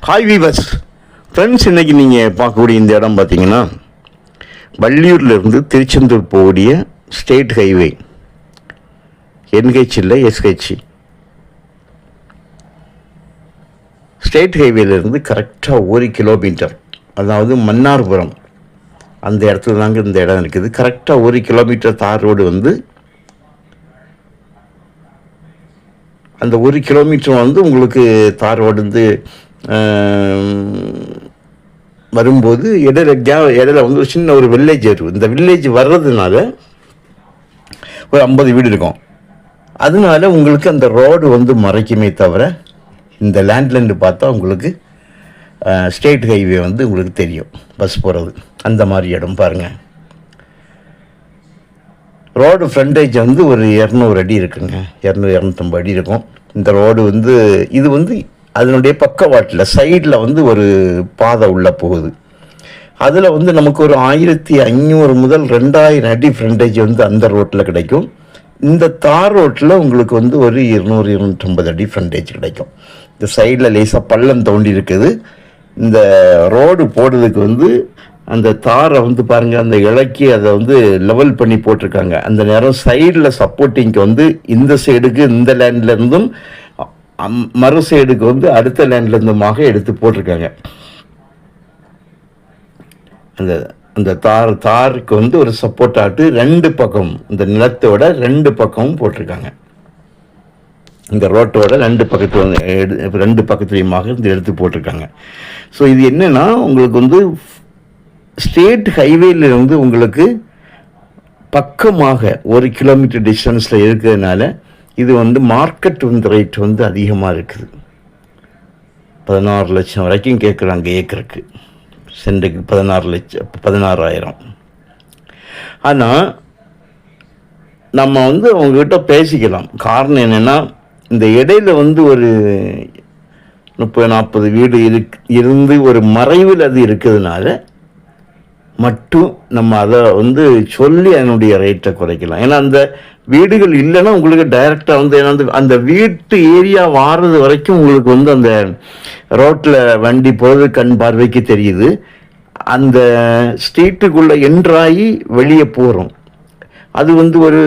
Hi viewers friends இன்றைக்கி நீங்கள் பார்க்கக்கூடிய இந்த இடம் பார்த்தீங்கன்னா வள்ளியூர்லேருந்து திருச்செந்தூர் போகக்கூடிய ஸ்டேட் ஹைவே என்ஹெச் இல்லை எஸ்ஹெச் ஸ்டேட் ஹைவேலேருந்து கரெக்டாக ஒரு கிலோமீட்டர் அதாவது மன்னார்புரம். அந்த இடத்துல தாங்க இந்த இடம் இருக்குது. கரெக்டாக ஒரு கிலோமீட்டர் தார் ரோடு வந்து அந்த ஒரு கிலோமீட்டர் வந்து உங்களுக்கு தார் ரோடு வந்து வரும்போது இடையில கே இடையில வந்து ஒரு சின்ன ஒரு வில்லேஜ் இருக்கும் இந்த வில்லேஜ் வர்றதுனால ஒரு ஐம்பது வீடு இருக்கும். அதனால உங்களுக்கு அந்த ரோடு வந்து மறைக்குமே தவிர இந்த லேண்ட்லைன் பார்த்தா உங்களுக்கு ஸ்டேட் ஹைவே வந்து உங்களுக்கு தெரியும் பஸ் போகிறது அந்த மாதிரி இடம் பாருங்கள் ரோடு ஃப்ரண்டேஜ் வந்து ஒரு இரநூறு அடி இருக்குங்க. இரநூறு இரநூத்தம்பது அடி இருக்கும். இந்த ரோடு வந்து இது வந்து அதனுடைய பக்கவாட்டில் சைடில் வந்து ஒரு பாதை உள்ளே போகுது. அதில் வந்து நமக்கு ஒரு ஆயிரத்தி ஐநூறு முதல் ரெண்டாயிரம் அடி ஃப்ரண்டேஜ் வந்து அந்த ரோட்டில் கிடைக்கும். இந்த தார் ரோட்டில் உங்களுக்கு வந்து ஒரு இருநூறு இருநூற்றம்பது அடி ஃப்ரண்டேஜ் கிடைக்கும். இந்த சைடில் லேசாக பள்ளம் தோண்டி இருக்குது. இந்த ரோடு போடுறதுக்கு வந்து அந்த தாரை வந்து பாருங்கள் அந்த இலக்கி அதை வந்து லெவல் பண்ணி போட்டிருக்காங்க. அந்த நேரம் சைடில் சப்போர்ட்டிங்க்கு வந்து இந்த சைடுக்கு இந்த லேண்ட்ல இருந்தும் மறு சைடுக்கு வந்து அடுத்த லேண்ட்ல இருந்துமாக எடுத்து போட்டிருக்காங்க. அந்த அந்த தார் தாருக்கு வந்து ஒரு சப்போர்ட் ஆட்டு ரெண்டு பக்கம் இந்த நிலத்தோட ரெண்டு பக்கமும் போட்டிருக்காங்க. இந்த ரோட்டோட ரெண்டு பக்கத்து வந்து எடு- ரெண்டு பக்கத்துலையுமாக இந்த எடுத்து போட்டிருக்காங்க. ஸோ இது என்னென்னா உங்களுக்கு வந்து ஸ்டேட் ஹைவேலேருந்து உங்களுக்கு பக்கமாக ஒரு கிலோமீட்டர் டிஸ்டன்ஸில் இருக்கிறதுனால இது வந்து மார்க்கெட் வந்து ரேட் வந்து அதிகமாக இருக்குது. பதினாறு லட்சம் வரைக்கும் கேட்குறாங்க ஏக்கருக்கு. சென்ட்டுக்கு பதினாறு லட்சம் பதினாறாயிரம். ஆனால் நம்ம வந்து அவங்கக்கிட்ட பேசிக்கலாம். காரணம் என்னென்னா இந்த இடையில வந்து ஒரு முப்பது நாற்பது வீடு இருக் இருந்து ஒரு மறைவில் அது இருக்கிறதுனால மட்டும் நம்ம அதை வந்து சொல்லி அதனுடைய ரேட்டை குறைக்கலாம். ஏன்னா அந்த வீடுகள் இல்லைன்னா உங்களுக்கு டைரெக்டாக வந்து அந்த அந்த வீட்டு ஏரியா வாரது வரைக்கும் உங்களுக்கு வந்து அந்த ரோட்டில் வண்டி போகிறது கண் பார்வைக்கு தெரியுது. அந்த ஸ்ட்ரீட்டுக்குள்ளே என்ட்ராகி வெளியே போகிறோம் அது வந்து ஒரு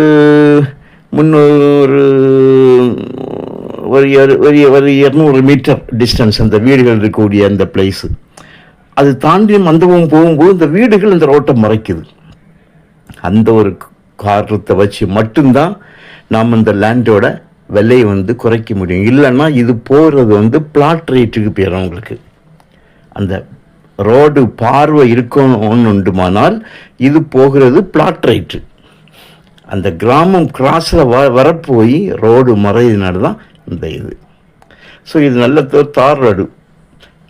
முந்நூறு ஒரு ஒரு ஒரு இரநூறு மீட்டர் டிஸ்டன்ஸ் அந்த வீடுகள் இருக்கக்கூடிய அந்த பிளேஸு அது தாண்டி மந்தபம் போகும்போது இந்த வீடுகள் இந்த ரோட்டை மறைக்குது. அந்த ஒரு காரணத்தை வச்சு மட்டும்தான் நாம் இந்த லேண்டோட விலையை வந்து குறைக்க முடியும். இல்லைன்னா இது போகிறது வந்து பிளாட் ரேட்டுக்கு போயிடும் உங்களுக்கு. அந்த ரோடு பார்வை இருக்கணும் உண்டுமானால் இது போகிறது பிளாட் ரேட்டு அந்த கிராமம் கிராஸில் வ வரப்போய் ரோடு மறையினால தான் இந்த இது. ஸோ இது நல்ல தார் ரோடு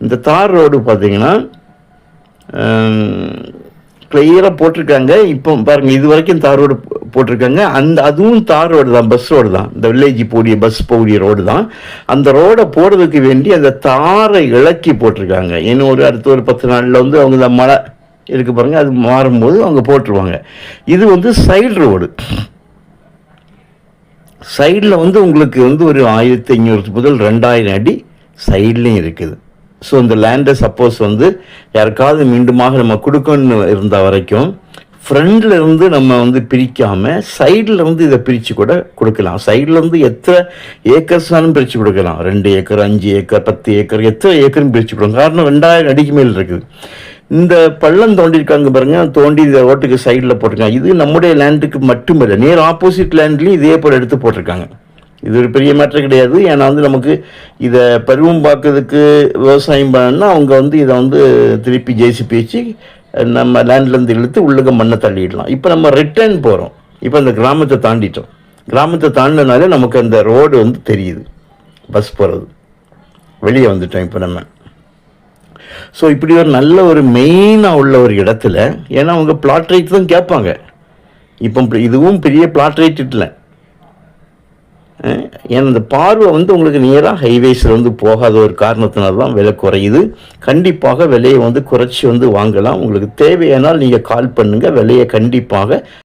இந்த தார் ரோடு பார்த்திங்கன்னா கிளியராக போட்டிருக்காங்க. இப்போ பாருங்க இது வரைக்கும் தார் ரோடு போட்டிருக்காங்க. அந்த அதுவும் தார் ரோடு தான் பஸ் ரோடு தான். இந்த வில்லேஜ் போடிய பஸ் போடிய ரோடு தான். அந்த ரோடை போடுறதுக்கு வேண்டி அந்த தாரை இலக்கி போட்டிருக்காங்க. இன்னும் ஒரு அடுத்த ஒரு பத்து நாளில் வந்து அவங்க இந்த மழை இருக்கு பாருங்க அது மாறும்போது அவங்க போட்டுருவாங்க. இது வந்து சைடு ரோடு சைடில் வந்து உங்களுக்கு வந்து ஒரு ஆயிரத்தி ஐநூறு முதல் ரெண்டாயிரம் அடி சைட்லேயும் இருக்குது. ஸோ இந்த லேண்டை சப்போஸ் வந்து யாருக்காவது மீண்டுமாக நம்ம கொடுக்கணும்னு இருந்த வரைக்கும் ஃப்ரண்டில் இருந்து நம்ம வந்து பிரிக்காமல் சைடில் வந்து இதை பிரித்து கூட கொடுக்கலாம். சைடில் இருந்து எத்தனை ஏக்கர்ஸ்னாலும் பிரித்து கொடுக்கலாம். ரெண்டு ஏக்கர் அஞ்சு ஏக்கர் பத்து ஏக்கர் எத்தனை ஏக்கரும் பிரித்து கொடுக்கலாம். காரணம் ரெண்டாயிரம் அடிக்கு மேல் இருக்குது. இந்த பள்ளம் தோண்டியிருக்காங்க பாருங்க தோண்டி இந்த ரோட்டுக்கு சைடில் போட்டிருக்காங்க. இது நம்முடைய லேண்டுக்கு மட்டுமில்லை நேர் ஆப்போசிட் லேண்ட்லேயும் இதே போல் எடுத்து போட்டிருக்காங்க. இது ஒரு பெரிய மேட்டர் கிடையாது. ஏன்னா வந்து நமக்கு இதை பருவம் பார்க்கறதுக்கு விவசாயம் பண்ணணும்னா அவங்க வந்து இதை வந்து திருப்பி ஜேசிபி வச்சு நம்ம லேண்ட்லேருந்து இழுத்து உள்ளுக்க மண்ணை தள்ளிடலாம். இப்போ நம்ம ரிட்டர்ன் போகிறோம் இப்போ அந்த கிராமத்தை தாண்டிட்டோம். கிராமத்தை தாண்டினாலே நமக்கு அந்த ரோடு வந்து தெரியுது. பஸ் போகிறது வெளியே வந்துட்டோம் இப்போ நம்ம. ஸோ இப்படி ஒரு நல்ல ஒரு மெயினாக உள்ள ஒரு இடத்துல ஏன்னா அவங்க பிளாட் ரேட் தான் கேட்பாங்க. இப்போ இதுவும் பெரிய பிளாட் ரேட் இல்லை. ஏன்னா இந்த பார்வை வந்து உங்களுக்கு நியராக ஹைவேஸில் வந்து போகாத ஒரு காரணத்தினால தான் விலை குறையுது. கண்டிப்பாக விலையை வந்து குறைச்சி வந்து வாங்கலாம். உங்களுக்கு தேவையானால் நீங்கள் கால் பண்ணுங்கள் விலையை கண்டிப்பாக